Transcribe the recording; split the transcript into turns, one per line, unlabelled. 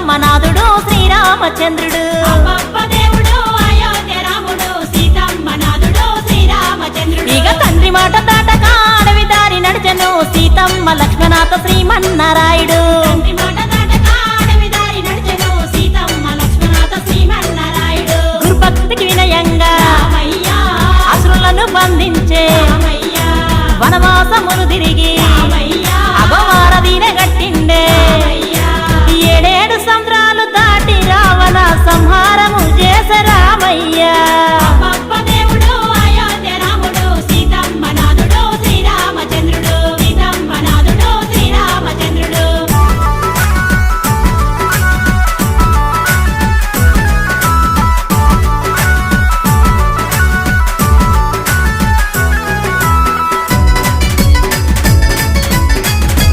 సీతమ్మనాథుడు శ్రీరామచంద్రుడు. ఇక తండ్రి మాట దాటక అడవి దారి నడిచను సీతమ్మ లక్ష్మణాథ శ్రీమన్నారాయుడు. గురుభక్తికి వినయంగా అసురులను బంధించే వనవాసమును తిరిగి dia.